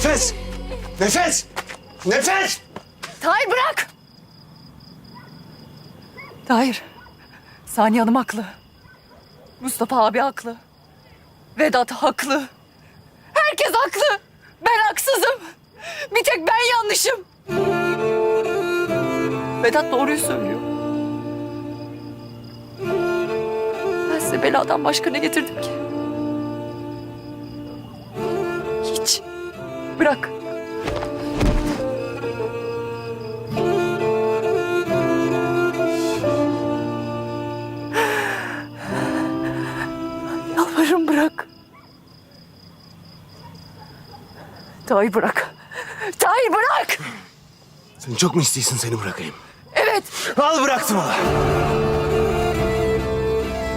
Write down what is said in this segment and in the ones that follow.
Nefes! Nefes! Nefes! Tahir bırak! Tahir, Saniye Hanım haklı. Mustafa abi haklı. Vedat haklı. Herkes haklı. Ben haksızım. Bir tek ben yanlışım. Vedat doğruyu söylüyor. Ben size beladan başka ne getirdim ki? Bırak. Yalvarırım bırak. Tahir bırak. Tahir bırak. Sen çok mu istiyorsun seni bırakayım? Evet. Al bıraktım ula.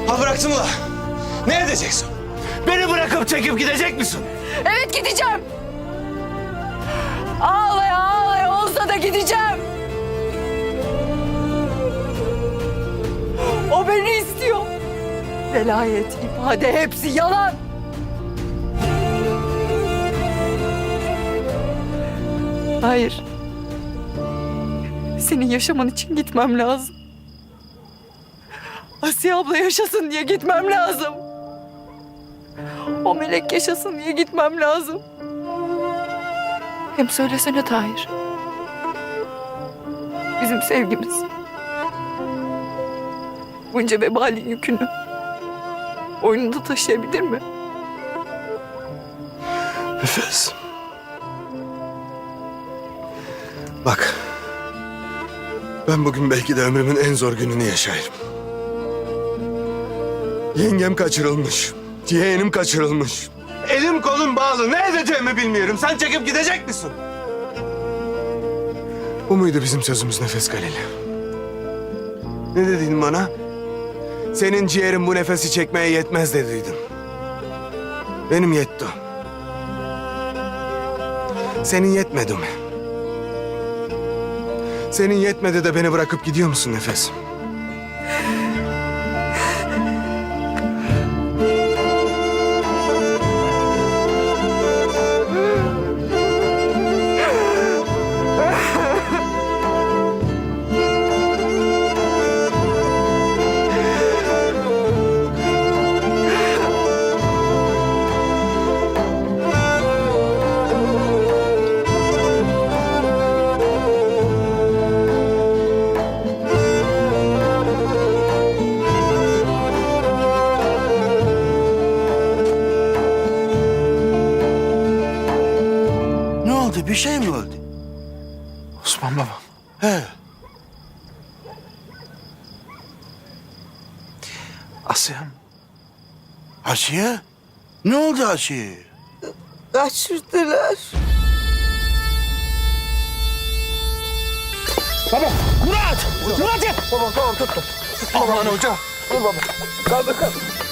Al bıraktım ula. Ne edeceksin? Beni bırakıp çekip gidecek misin? Evet gideceğim. Ağlaya ağlaya olsa da gideceğim. O beni istiyor. Velayet, ifade hepsi yalan. Hayır. Senin yaşaman için gitmem lazım. Asiye abla yaşasın diye gitmem lazım. O melek yaşasın diye gitmem lazım. Hem söylesene Tahir. Bizim sevgimiz. Bunca vebalin yükünü boynunda taşıyabilir mi? Nefes. Bak. Ben bugün belki de ömrümün en zor gününü yaşayırım. Yengem kaçırılmış. Yeğenim kaçırılmış. Kolum bağlı. Ne edeceğimi bilmiyorum. Sen çekip gidecek misin? Bu muydu bizim sözümüz Nefes Galil? Ne dedin bana? Senin ciğerin bu nefesi çekmeye yetmez dediydin. Benim yetti. Senin yetmedi mi? Senin yetmedi de beni bırakıp gidiyor musun Nefes? Oldu? Bir şey mi oldu? Osman babam. He. Asya'm. Asiye? Ne oldu Asiye? Kaçırdılar. Aman hoca. Dur baba. Kaldır kaldır.